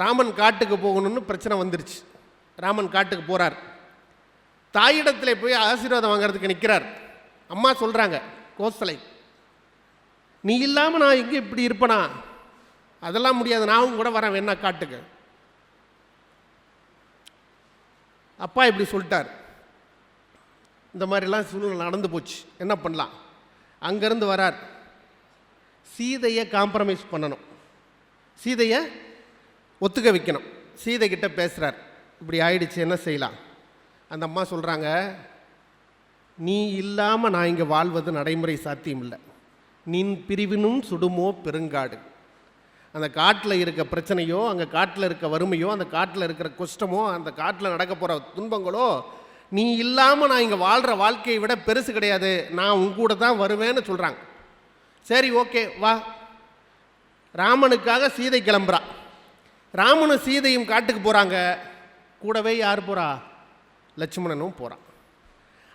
ராமன் காட்டுக்கு போகணும்னு பிரச்சனை வந்துருச்சு. ராமன் காட்டுக்கு போகிறார் தாயிடத்தில் போய் ஆசீர்வாதம் வாங்குறதுக்கு நிற்கிறார் அம்மா சொல்கிறாங்க கோசலை நீ இல்லாமல் நான் எங்கே இப்படி இருப்பனா? அதெல்லாம் முடியாது. நானும் கூட வரேன். வேணா காட்டுக்கு. அப்பா இப்படி சொல்லிட்டார். இந்த மாதிரிலாம் சூழ்நிலை நடந்து போச்சு. என்ன பண்ணலாம்? அங்கேருந்து வரார். சீதையை காம்ப்ரமைஸ் பண்ணணும். சீதையை ஒத்துக்க வைக்கணும். சீதை கிட்ட பேசுகிறார் இப்படி ஆயிடுச்சு என்ன செய்யலாம்? அந்த அம்மா சொல்கிறாங்க நீ இல்லாமல் நான் இங்கே வாழ்வது நடைமுறை சாத்தியம் இல்லை நின் பிரிவினும் சுடுமோ பெருங்காடு. அந்த காட்டில் இருக்க பிரச்சனையோ அங்கே காட்டில் இருக்க வறுமையோ அந்த காட்டில் இருக்கிற குஷ்டமோ அந்த காட்டில் நடக்க போகிற துன்பங்களோ நீ இல்லாமல் நான் இங்கே வாழ்கிற வாழ்க்கையை விட பெருசு கிடையாது. நான் உங்கூட தான் வருவேன்னு சொல்கிறாங்க சரி ஓகே வா. ராமனுக்காக சீதை கிளம்புறா. ராமனும் சீதையும் காட்டுக்கு போகிறாங்க கூடவே யார் போகிறா லட்சுமணனும் போகிறான்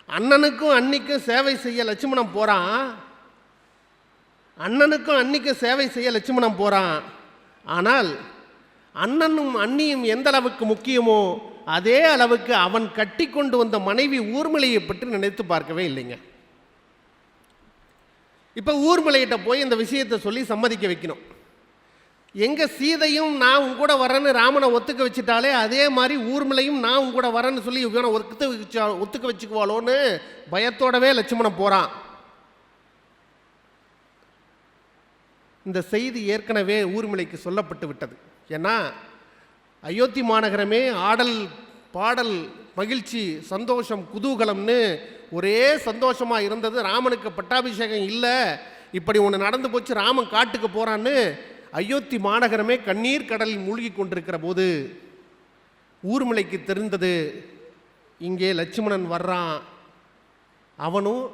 அண்ணனுக்கும் அன்னிக்கும் சேவை செய்ய லட்சுமணன் போகிறான் அண்ணனுக்கும் அன்னிக்கும் சேவை செய்ய லட்சுமணன் போகிறான் ஆனால் அண்ணனும் அன்னியும் எந்த அளவுக்கு முக்கியமோ அதே அளவுக்கு அவன் கட்டி கொண்டு வந்த மனைவி ஊர்மலையை பற்றி நினைத்து பார்க்கவே இல்லைங்க. இப்போ ஊர்மலையிட்ட போய் இந்த விஷயத்தை சொல்லி சம்மதிக்க வைக்கணும். எங்கள் சீதையும் நான் உன் கூட வரேன்னு ராமனை ஒத்துக்க வச்சுட்டாலே அதே மாதிரி ஊர்மிளையும் நான் உன் கூட வரேன்னு சொல்லி இவனை ஒத்து வச்சா ஒத்துக்க வச்சுக்குவாளோன்னு பயத்தோடவே லட்சுமணன் போகிறான் இந்த செய்தி ஏற்கனவே ஊர்மிளைக்கு சொல்லப்பட்டு விட்டது. ஏன்னா அயோத்தி மாநகரமே ஆடல் பாடல் மகிழ்ச்சி சந்தோஷம் குதூகலம்னு ஒரே சந்தோஷமாக இருந்தது. ராமனுக்கு பட்டாபிஷேகம் இல்லை. இப்படி ஒன்று நடந்து போச்சு ராமன் காட்டுக்கு போகிறான்னு அயோத்தி மாநகரமே கண்ணீர் கடலில் மூழ்கி கொண்டிருக்கிற போது ஊர்மிளைக்கு தெரிந்தது இங்கே லட்சுமணன் வர்றான். அவனும்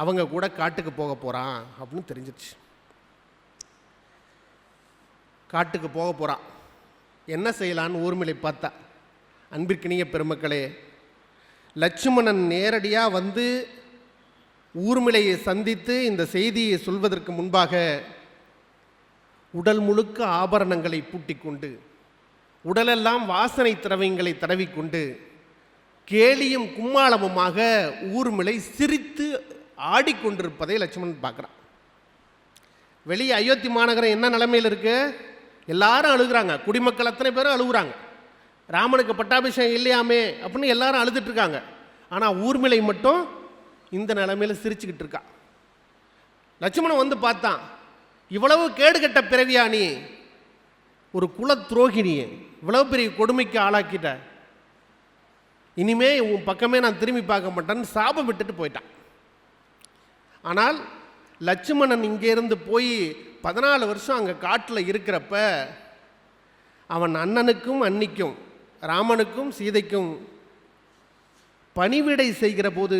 அவங்க கூட காட்டுக்கு போக போகிறான் அப்படின்னு தெரிஞ்சிருச்சு. காட்டுக்கு போக போகிறான் என்ன செய்யலான்னு ஊர்மிளை பார்த்தா அன்பிற்கினிய பெருமக்களே லட்சுமணன் நேரடியாக வந்து ஊர்மிளையை சந்தித்து இந்த செய்தியை சொல்வதற்கு முன்பாக உடல் முழுக்க ஆபரணங்களை பூட்டிக்கொண்டு உடலெல்லாம் வாசனை திரவியங்களை தடவிக்கொண்டு கேலியும் கும்மாளமுமாக ஊர்மிளை சிரித்து ஆடிக்கொண்டிருப்பதை லட்சுமணன் பார்க்குறான். வெளியே அயோத்தி மாநகரம் என்ன நிலைமையில் இருக்கு? எல்லாரும் அழுகுறாங்க. குடிமக்கள் அத்தனை பேரும் அழுகுறாங்க. ராமனுக்கு பட்டாபிஷேகம் இல்லையாமே அப்படின்னு எல்லாரும் அழுதுட்டு இருக்காங்க. ஆனால் ஊர்மிளை மட்டும் இந்த நிலைமையில் சிரிச்சுக்கிட்டு இருக்கா. லட்சுமணன் வந்து பார்த்தான். இவ்வளவு கேடுகட்ட பிறவியா நீ? ஒரு குல துரோகிணியை இவ்வளவு பெரிய கொடுமைக்கு ஆளாக்கிட்ட. இனிமே உன் பக்கமே நான் திரும்பி பார்க்க மாட்டேன்னு சாபம் விட்டுட்டு போயிட்டான். ஆனால் லட்சுமணன் இங்கேருந்து போய் பதினாலு வருஷம் அங்கே காட்டில் இருக்கிறப்ப அவன் அண்ணனுக்கும் அன்னிக்கும் ராமனுக்கும் சீதைக்கும் பணிவிடை செய்கிற போது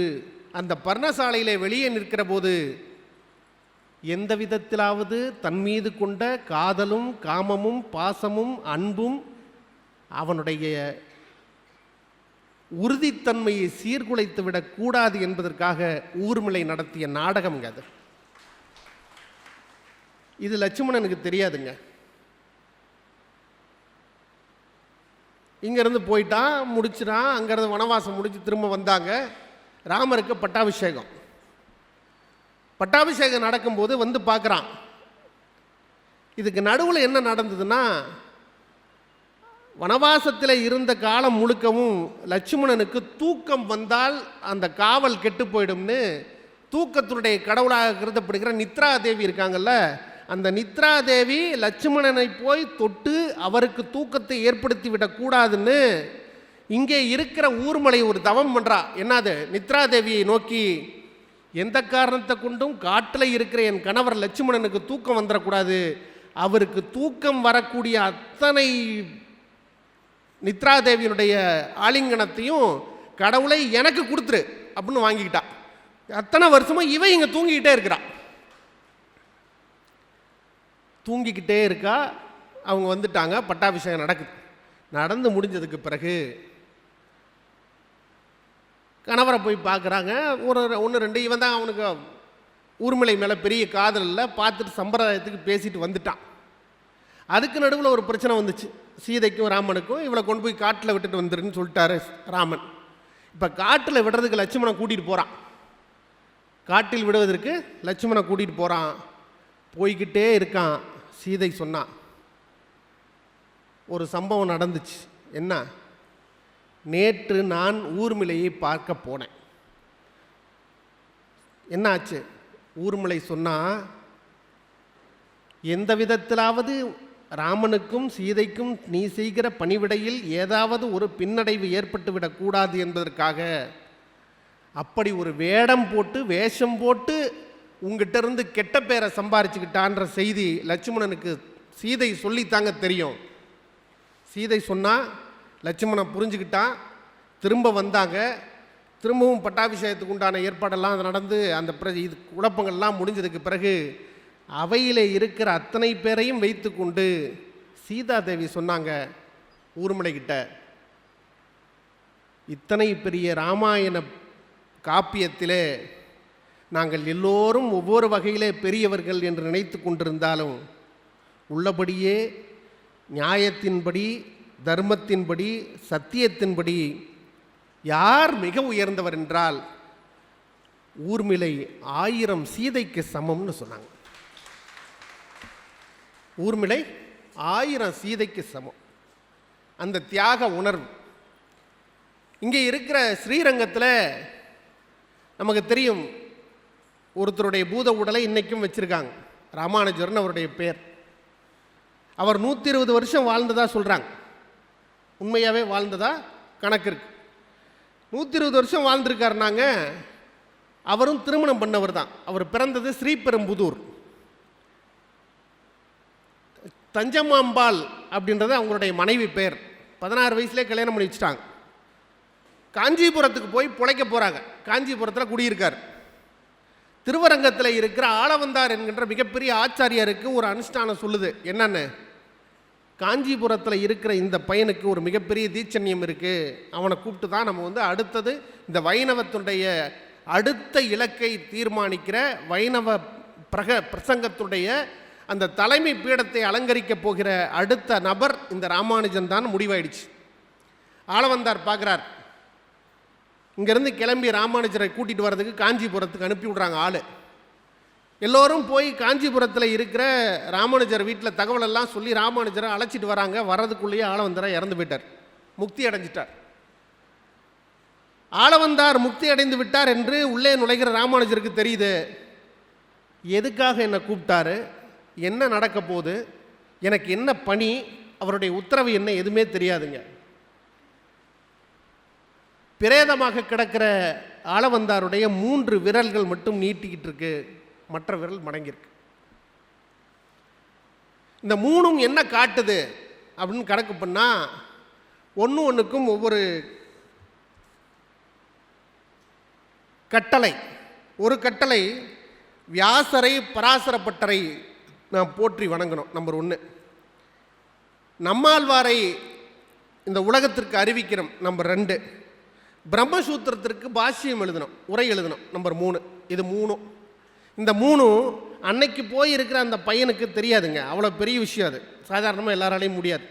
அந்த பர்ணசாலையிலே வெளியே நிற்கிற போது எந்த விதத்திலாவது தன் மீது கொண்ட காதலும் காமமும் பாசமும் அன்பும் அவனுடைய உறுதித்தன்மையை சீர்குலைத்து விடக்கூடாது என்பதற்காக ஊர்மிளை நடத்திய நாடகம்ங்க அது. இது லட்சுமணனுக்கு தெரியாதுங்க. இங்கேருந்து போயிட்டான் முடிச்சிட்டான் அங்கேருந்து வனவாசம் முடிச்சு திரும்ப வந்தாங்க. ராமருக்கு பட்டாபிஷேகம். பட்டாபிஷேகம் நடக்கும்போது வந்து பார்க்குறான். இதுக்கு நடுவில் என்ன நடந்ததுன்னா வனவாசத்தில் இருந்த காலம் முழுக்கவும் லட்சுமணனுக்கு தூக்கம் வந்தால் அந்த காவல் கெட்டு போயிடும்னு தூக்கத்தினுடைய கடவுளாக கருதப்படுகிற நித்ரா தேவி இருக்காங்கல்ல அந்த நித்ரா தேவி லட்சுமணனை போய் தொட்டு அவருக்கு தூக்கத்தை ஏற்படுத்தி விடக்கூடாதுன்னு இங்கே இருக்கிற ஊர்மலை ஒரு தவம் பண்ணுறா என்னது? நித்ரா தேவியை நோக்கி எந்த காரணத்தை கொண்டும் காட்டில் இருக்கிற என் கணவர் லட்சுமணனுக்கு தூக்கம் வந்துடக்கூடாது அவருக்கு தூக்கம் வரக்கூடிய அத்தனை நித்ராதேவியினுடைய ஆலிங்கனத்தையும் கடவுளை எனக்கு கொடுத்துரு அப்படின்னு வாங்கிக்கிட்டா. அத்தனை வருஷமும் இவன் இங்கே தூங்கிக்கிட்டே இருக்கிறான் தூங்கிக்கிட்டே இருக்கா. அவங்க வந்துட்டாங்க. பட்டாபிஷேகம் நடக்குது. நடந்து முடிஞ்சதுக்கு பிறகு கணவரை போய் பார்க்குறாங்க. ஒரு ஒன்று ரெண்டு இவன் தான் அவனுக்கு ஊர்மிளை மேலே பெரிய காதல் இல்லை பார்த்துட்டு சம்பிரதாயத்துக்கு பேசிட்டு வந்துட்டான். அதுக்கு நடுவில் ஒரு பிரச்சனை வந்துச்சு. சீதைக்கும் ராமனுக்கும் இவளை கொண்டு போய் காட்டில் விட்டுட்டு வந்துருன்னு சொல்லிட்டாரு ராமன். இப்போ காட்டில் விடுறதுக்கு லட்சுமணன் கூட்டிகிட்டு போகிறான் காட்டில் விடுவதற்கு லட்சுமணனை கூட்டிகிட்டு போகிறான் போய்கிட்டே இருக்கான் சீதை சொன்னான் ஒரு சம்பவம் நடந்துச்சு. என்ன? நேற்று நான் ஊர்மிளையை பார்க்க போனேன். என்னாச்சு? ஊர்மிளை சொன்னால் எந்த விதத்திலாவது ராமனுக்கும் சீதைக்கும் நீ செய்கிற பணிவிடையில் ஏதாவது ஒரு பின்னடைவு ஏற்பட்டுவிடக்கூடாது என்பதற்காக அப்படி ஒரு வேடம் போட்டு வேஷம் போட்டு உங்ககிட்ட இருந்து கெட்ட பேரை சம்பாரிச்சுக்கிட்டான்ற செய்தி லட்சுமணனுக்கு சீதை சொல்லித்தாங்க தெரியும். சீதை சொன்னால் லட்சுமணன் புரிஞ்சுக்கிட்டான். திரும்ப வந்தாங்க. திரும்பவும் பட்டாபிஷேகத்துக்கு உண்டான ஏற்பாடெல்லாம் நடந்து அந்த பிற இது குழப்பங்கள்லாம் முடிஞ்சதுக்கு பிறகு அவையில் இருக்கிற அத்தனை பேரையும் வைத்துக்கொண்டு சீதாதேவி சொன்னாங்க ஊர்மலைகிட்ட இத்தனை பெரிய ராமாயண காப்பியத்திலே நாங்கள் எல்லோரும் ஒவ்வொரு வகையிலே பெரியவர்கள் என்று நினைத்து கொண்டிருந்தாலும் உள்ளபடியே நியாயத்தின்படி தர்மத்தின்படி சத்தியத்தின்படி யார் மிக உயர்ந்தவர் என்றால் ஊர்மிளை ஆயிரம் சீதைக்கு சமம்னு சொன்னாங்க. ஊர்மிளை ஆயிரம் சீதைக்கு சமம். அந்த தியாக உணர்வு. இங்கே இருக்கிற ஸ்ரீரங்கத்தில் நமக்கு தெரியும் ஒருத்தருடைய பூத உடலை இன்னைக்கும் வச்சிருக்காங்க. ராமானுஜர்னு அவருடைய பேர். அவர் நூற்றி இருபது வருஷம் வாழ்ந்ததாக சொல்கிறாங்க உண்மையாகவே வாழ்ந்ததா? கணக்கு இருக்குது நூற்றி இருபது வருஷம் வாழ்ந்திருக்காருனாங்க அவரும் திருமணம் பண்ணவர் தான். அவர் பிறந்தது ஸ்ரீபெரும்புதூர். தஞ்சம்மாம்பாள் அப்படின்றது அவங்களுடைய மனைவி பேர். பதினாறு வயசுலேயே கல்யாணம் பண்ணி வச்சுட்டாங்க. காஞ்சிபுரத்துக்கு போய் பிழைக்க போகிறாங்க காஞ்சிபுரத்தில் குடியிருக்கார். திருவரங்கத்தில் இருக்கிற ஆளவந்தார் என்கின்ற மிகப்பெரிய ஆச்சாரியாருக்கு ஒரு அனுஷ்டானம் சொல்லுது. என்னென்னு? காஞ்சிபுரத்தில் இருக்கிற இந்த பையனுக்கு ஒரு மிகப்பெரிய தீட்சண்யம் இருக்குது அவனை கூப்பிட்டு தான் நம்ம வந்து அடுத்தது இந்த வைணவத்துடைய அடுத்த இலக்கை தீர்மானிக்கிற வைணவ பிரக பிரசங்கத்துடைய அந்த தலைமை பீடத்தை அலங்கரிக்க போகிற அடுத்த நபர் இந்த ராமானுஜன் தான் முடிவாயிடுச்சு. ஆளவந்தார் பார்க்குறார் இங்கேருந்து கிளம்பி ராமானுஜரை கூட்டிகிட்டு வர்றதுக்கு காஞ்சிபுரத்துக்கு அனுப்பி விட்றாங்க ஆள். எல்லோரும் போய் காஞ்சிபுரத்தில் இருக்கிற ராமானுஜர் வீட்டில் தகவலெல்லாம் சொல்லி ராமானுஜரை அழைச்சிட்டு வராங்க. வர்றதுக்குள்ளேயே ஆளவந்தரா இறந்து போயிட்டார். முக்தி அடைஞ்சிட்டார். ஆளவந்தார் முக்தி அடைந்து விட்டார் என்று உள்ளே நுழைகிற ராமானுஜருக்கு தெரியுது. எதுக்காக என்னை கூப்பிட்டாரு? என்ன நடக்க போகுது? எனக்கு என்ன பணி? அவருடைய உத்தரவு என்ன? எதுவுமே தெரியாதுங்க. பிரேதமாக கிடக்கிற ஆளவந்தாருடைய மூன்று விரல்கள் மட்டும் நீட்டிக்கிட்டு இருக்கு. மற்ற விரல் மடங்கியிருக்கு. இந்த மூணும் என்ன காட்டுது அப்படின்னு கணக்கு பண்ணால் ஒன்று ஒன்றுக்கும் ஒவ்வொரு கட்டளை. ஒரு கட்டளை வியாசரை பராசரப்பட்டரை நாம் போற்றி வணங்கணும் நம்பர் ஒன்று நம்மாழ்வாரை இந்த உலகத்திற்கு அறிவிக்கிறோம் நம்பர் ரெண்டு. பிரம்மசூத்திரத்திற்கு பாஷ்யம் எழுதணும் உரை எழுதணும் நம்பர் மூணு. இது மூணும். இந்த மூணும் அன்னைக்கு போய் இருக்கிற அந்த பையனுக்கு தெரியாதுங்க. அவ்வளோ பெரிய விஷயம் அது. சாதாரணமாக எல்லாராலையும் முடியாது.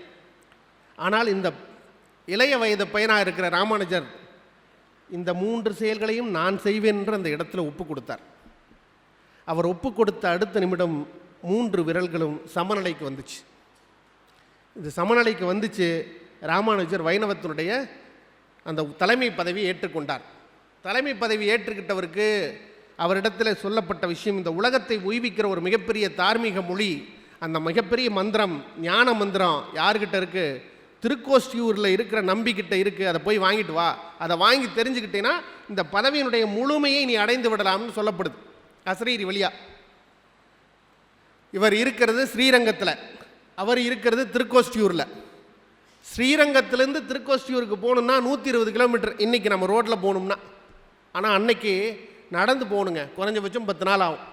ஆனால் இந்த இளைய வயது பையனாக இருக்கிற ராமானுஜர் இந்த மூன்று செயல்களையும் நான் செய்வேன் என்று அந்த இடத்துல ஒப்பு கொடுத்தார். அவர் ஒப்பு கொடுத்த அடுத்த நிமிடம் மூன்று விரல்களும் சமநிலைக்கு வந்துச்சு. இது சமநிலைக்கு வந்துச்சு ராமானுஜர் வைணவத்தினுடைய அந்த தலைமை பதவியை ஏற்றுக்கொண்டார். தலைமை பதவி ஏற்றுக்கிட்டவருக்கு அவரிடத்தில் சொல்லப்பட்ட விஷயம் இந்த உலகத்தை உய்விக்கிற ஒரு மிகப்பெரிய தார்மீக மொழி அந்த மிகப்பெரிய மந்திரம் ஞான மந்திரம் யாருக்கிட்ட இருக்குது திருக்கோஷ்டியூரில் இருக்கிற நம்பிக்கிட்ட இருக்குது அதை போய் வாங்கிட்டு வா. அதை வாங்கி தெரிஞ்சுக்கிட்டேன்னா இந்த பதவியினுடைய முழுமையை நீ அடைந்து விடலாம்னு சொல்லப்படுது. அசரீரி வழியா. இவர் இருக்கிறது ஸ்ரீரங்கத்தில். அவர் இருக்கிறது திருக்கோஷ்டியூரில். ஸ்ரீரங்கத்திலேருந்து திருக்கோஷ்டியூருக்கு போகணுன்னா நூற்றி இருபது கிலோமீட்டர். இன்றைக்கி நம்ம ரோட்டில் போகணும்னா. ஆனால் அன்னைக்கு நடந்து போகணுங்க. குறைஞ்சபட்சம் பத்து நாள் ஆகும்.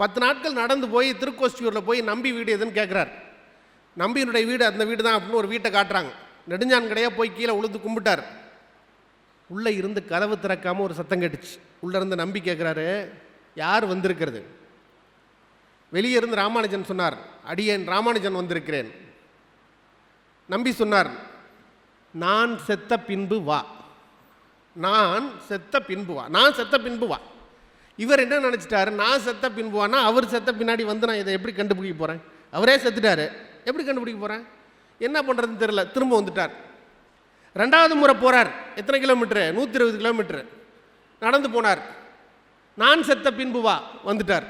பத்து நாட்கள் நடந்து போய் திருக்கோஷ்டியூரில் போய் நம்பி வீடு எதுன்னு கேட்குறாரு நம்பியினுடைய வீடு அந்த வீடு தான் அப்படின்னு ஒரு வீட்டை காட்டுறாங்க. நெடுஞ்சான் கடையாக போய் கீழே உழுந்து கும்பிட்டார். உள்ளே இருந்து கதவு திறக்காமல் ஒரு சத்தம் கேட்டுச்சு. உள்ளே இருந்து நம்பி கேட்குறாரு யார் வந்திருக்கிறது? வெளியே இருந்து ராமானுஜன் சொன்னார் அடியேன் ராமானுஜன் வந்திருக்கிறேன். நம்பி சொன்னார் நான் செத்த பின்பு வா. நான் செத்த பின்புவா. நான் செத்த பின்புவா. இவர் என்ன நினச்சிட்டாரு? நான் செத்த பின்புவானா? அவர் செத்த பின்னாடி வந்து நான் இதை எப்படி கண்டுபிடிக்க போகிறேன் அவரே செத்துட்டாரு. எப்படி கண்டுபிடிக்க போகிறேன் என்ன பண்ணுறதுன்னு தெரியல. திரும்ப வந்துட்டார். ரெண்டாவது முறை போகிறார் எத்தனை கிலோமீட்டரு? நூற்றி இருபது கிலோமீட்டரு. நடந்து போனார். நான் செத்த பின்புவா? வந்துட்டார்.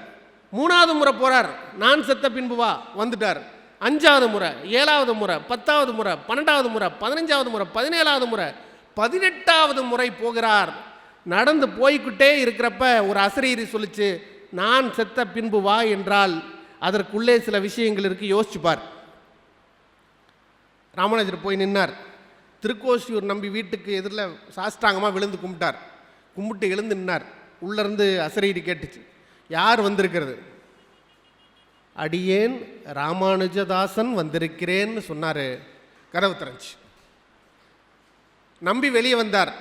மூணாவது முறை போகிறார் நான் செத்த பின்புவா? வந்துட்டார். அஞ்சாவது முறை ஏழாவது முறை பத்தாவது முறை பன்னெண்டாவது முறை பதினஞ்சாவது முறை பதினேழாவது முறை பதினெட்டாவது முறை போகிறார். நடந்து போய்கிட்டே இருக்கிறப்ப ஒரு அசரீரி சொல்லிச்சு நான் செத்த பின்பு வா என்றால் அதற்குள்ளே சில விஷயங்கள் இருக்கு யோசிச்சுப்பார் ராமானுஜர் போய் நின்னார். திருக்கோசியூர் நம்பி வீட்டுக்கு எதிரில் சாஷ்டாங்கமாக விழுந்து கும்பிட்டார். கும்பிட்டு எழுந்து நின்னார். உள்ளேருந்து அசரீடி கேட்டுச்சு யார் வந்திருக்கிறது? அடியேன் ராமானுஜதாசன் வந்திருக்கிறேன்னு சொன்னார் கதவு திறந்துச்சு. நம்பி வெளியே வந்தார்.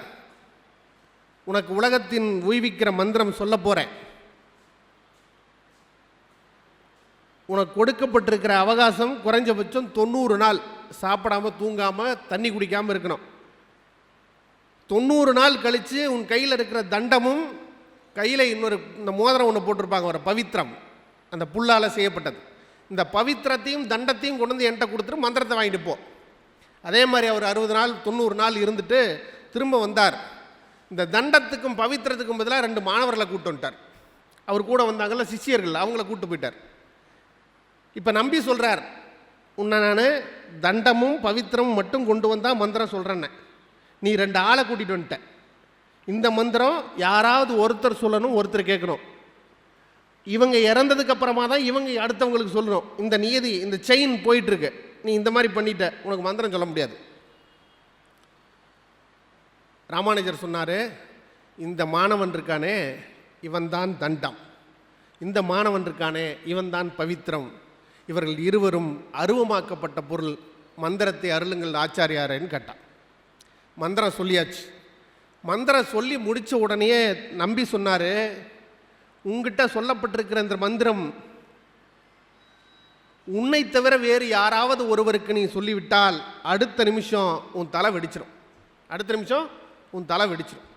உனக்கு உலகத்தின் உய்விக்கிற மந்திரம் சொல்ல போகிறேன் உனக்கு கொடுக்கப்பட்டிருக்கிற அவகாசம் குறைஞ்சபட்சம் தொண்ணூறு நாள் சாப்பிடாம தூங்காமல் தண்ணி குடிக்காமல் இருக்கணும். தொண்ணூறு நாள் கழித்து உன் கையில் இருக்கிற தண்டமும் கையில் இன்னொரு இந்த மோதிரம் ஒன்று போட்டிருப்பாங்க ஒரு பவித்திரம் அந்த புல்லால் செய்யப்பட்டது. இந்த பவித்திரத்தையும் தண்டத்தையும் கொண்டு வந்து என்கிட்ட கொடுத்துட்டு மந்திரத்தை வாங்கிட்டு போ. அதே மாதிரி அவர் அறுபது நாள் தொண்ணூறு நாள் இருந்துட்டு திரும்ப வந்தார். இந்த தண்டத்துக்கும் பவித்திரத்துக்கும் பதிலாக ரெண்டு மாணவர்களை கூட்டு வந்துட்டார். அவர் கூட வந்தாங்கல்ல சிஷியர்கள் அவங்கள கூட்டு போயிட்டார். இப்போ நம்பி சொல்கிறார் உன்னை நான் தண்டமும் பவித்திரமும் மட்டும் கொண்டு வந்தால் மந்திரம் சொல்கிறேன்ன நீ ரெண்டு ஆளை கூட்டிகிட்டு வந்துட்ட. இந்த மந்திரம் யாராவது ஒருத்தர் சொல்லணும் ஒருத்தர் கேட்கணும். இவங்க இறந்ததுக்கு அப்புறமா தான் இவங்க அடுத்தவங்களுக்கு சொல்லணும். இந்த நியதி இந்த செயின் போயிட்டுருக்கு நீ இந்த மாதிரி பண்ணிட்ட உனக்கு மந்திரம் சொல்ல முடியாது. ராமானுஜர் சொன்னார் இந்த மாணவன் இருக்கானே இவன்தான் தண்டம். இந்த மாணவன் இருக்கானே இவன்தான் பவித்திரம் இவர்கள் இருவரும் அருவமாக்கப்பட்ட பொருள் மந்திரத்தை அருளுங்கள் ஆச்சாரியாரேன்னு கேட்டான். மந்திரம் சொல்லியாச்சு. மந்திரம் சொல்லி முடித்த உடனேயே நம்பி சொன்னார் உங்ககிட்ட சொல்லப்பட்டிருக்கிற இந்த மந்திரம் உன்னை தவிர வேறு யாராவது ஒருவருக்கு நீ சொல்லிவிட்டால் அடுத்த நிமிஷம் உன் தலை வெடிச்சிடும் அடுத்த நிமிஷம் உன் தலை வெடிச்சிடும்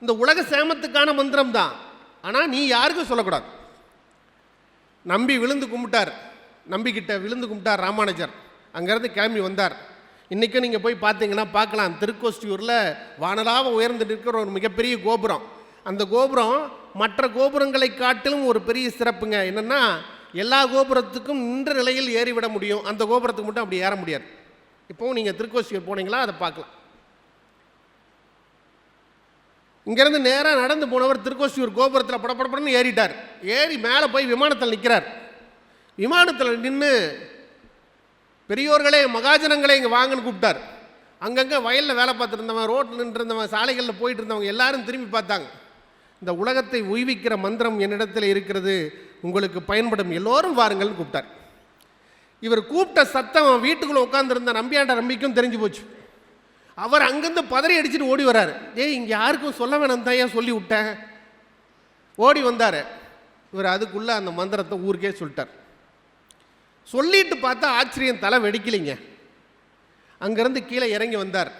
இந்த உலக சேமத்துக்கான மந்திரம் தான் ஆனால் நீ யாருக்கும் சொல்லக்கூடாது. நம்பி விழுந்து கும்பிட்டார். நம்பிக்கிட்ட விழுந்து கும்பிட்டார் ராமானுஜர். அங்கேருந்து கிளம்பி வந்தார். இன்றைக்கும் நீங்கள் போய் பார்த்தீங்கன்னா பார்க்கலாம். திருக்கோஷ்டியூரில் வானலாக உயர்ந்துட்டு இருக்கிற ஒரு மிகப்பெரிய கோபுரம். அந்த கோபுரம் மற்ற கோபுரங்களை காட்டிலும் ஒரு பெரிய சிறப்புங்க. என்னென்னா எல்லா கோபுரத்துக்கும் நின்ற நிலையில் ஏறிவிட முடியும். அந்த கோபுரத்துக்கு மட்டும் அப்படி ஏற முடியாது. இப்போவும் நீங்கள் திருக்கோசியூர் போனீங்களா அதை பார்க்கலாம். இங்கேருந்து நேராக நடந்து போனவர் திருக்கோசியூர் கோபுரத்தில் படப்படப்படன்னு ஏறிட்டார். ஏறி மேலே போய் விமானத்தில் நிற்கிறார் விமானத்தில் நின்று பெரியோர்களே மகாஜனங்களே இங்கே வாங்கன்னு கூப்பிட்டார். அங்கங்கே வயலில் வேலை பார்த்துருந்தவன் ரோட்டில் நின்றுருந்தவன் சாலைகளில் போயிட்டு இருந்தவங்க எல்லாரும் திரும்பி பார்த்தாங்க. இந்த உலகத்தை உய்விக்கிற மந்திரம் என்னிடத்தில் இருக்கிறது. உங்களுக்கு பயன்படும் எல்லோரும் வாருங்கள்னு கூப்பிட்டார். இவர் கூப்பிட்ட சத்தம் வீட்டுக்குள்ளே உட்காந்துருந்த நம்பியாண்ட நம்பிக்கும் தெரிஞ்சு போச்சு. அவர் அங்கேருந்து பதறி அடிச்சுட்டு ஓடி வராரு. ஏய் இங்கே யாருக்கும் சொல்ல வேணாம் தான் ஏன் சொல்லி விட்டேன் ஓடி வந்தார். இவர் அதுக்குள்ளே அந்த மந்திரத்தை ஊருக்கே சொல்லிட்டார். சொல்லிட்டு பார்த்தா ஆச்சரியம் தலை வெடிக்கலைங்க. அங்கேருந்து கீழே இறங்கி வந்தார்.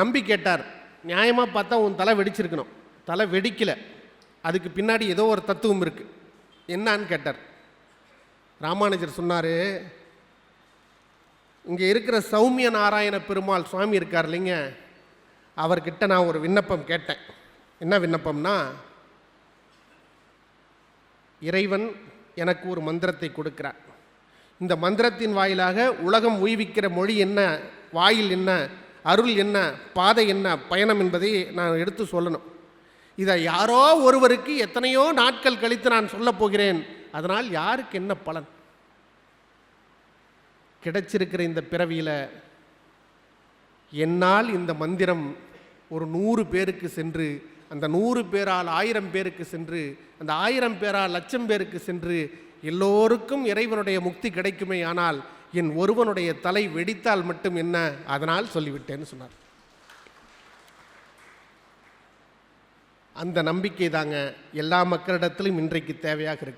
நம்பி கேட்டார் நியாயமாக பார்த்தா உன் தலை வெடிச்சிருக்கணும். தலை வெடிக்கலை. அதுக்கு பின்னாடி ஏதோ ஒரு தத்துவம் இருக்குது என்னான்னு கேட்டார். ராமானுஜர் சொன்னார் இங்கே இருக்கிற சௌமிய நாராயண பெருமாள் சுவாமி இருக்கார் இல்லைங்க அவர்கிட்ட நான் ஒரு விண்ணப்பம் கேட்டேன். என்ன விண்ணப்பம்னா இறைவன் எனக்கு ஒரு மந்திரத்தை கொடுக்கிறார். இந்த மந்திரத்தின் வாயிலாக உலகம் உய்விக்கிற மொழி என்ன வாயில் என்ன அருள் என்ன பாதை என்ன பயணம் என்பதை நான் எடுத்து சொல்லணும். இதை யாரோ ஒருவருக்கு எத்தனையோ நாட்கள் கழித்து நான் சொல்லப் போகிறேன். அதனால் யாருக்கு என்ன பலன்? கிடைச்சிருக்கிற இந்த பிறவியில் என்னால் இந்த மந்திரம் ஒரு நூறு பேருக்கு சென்று அந்த நூறு பேரால் ஆயிரம் பேருக்கு சென்று அந்த ஆயிரம் பேரால் லட்சம் பேருக்கு சென்று எல்லோருக்கும் இறைவனுடைய முக்தி கிடைக்குமே ஆனால் என் ஒருவனுடைய தலை வெடித்தால் மட்டும் என்ன? அதனால் சொல்லிவிட்டேன்னு சொன்னார். அந்த நம்பிக்கை தாங்க எல்லா மக்களிடத்திலும் இன்றைக்கு தேவையாக இருக்கிறது.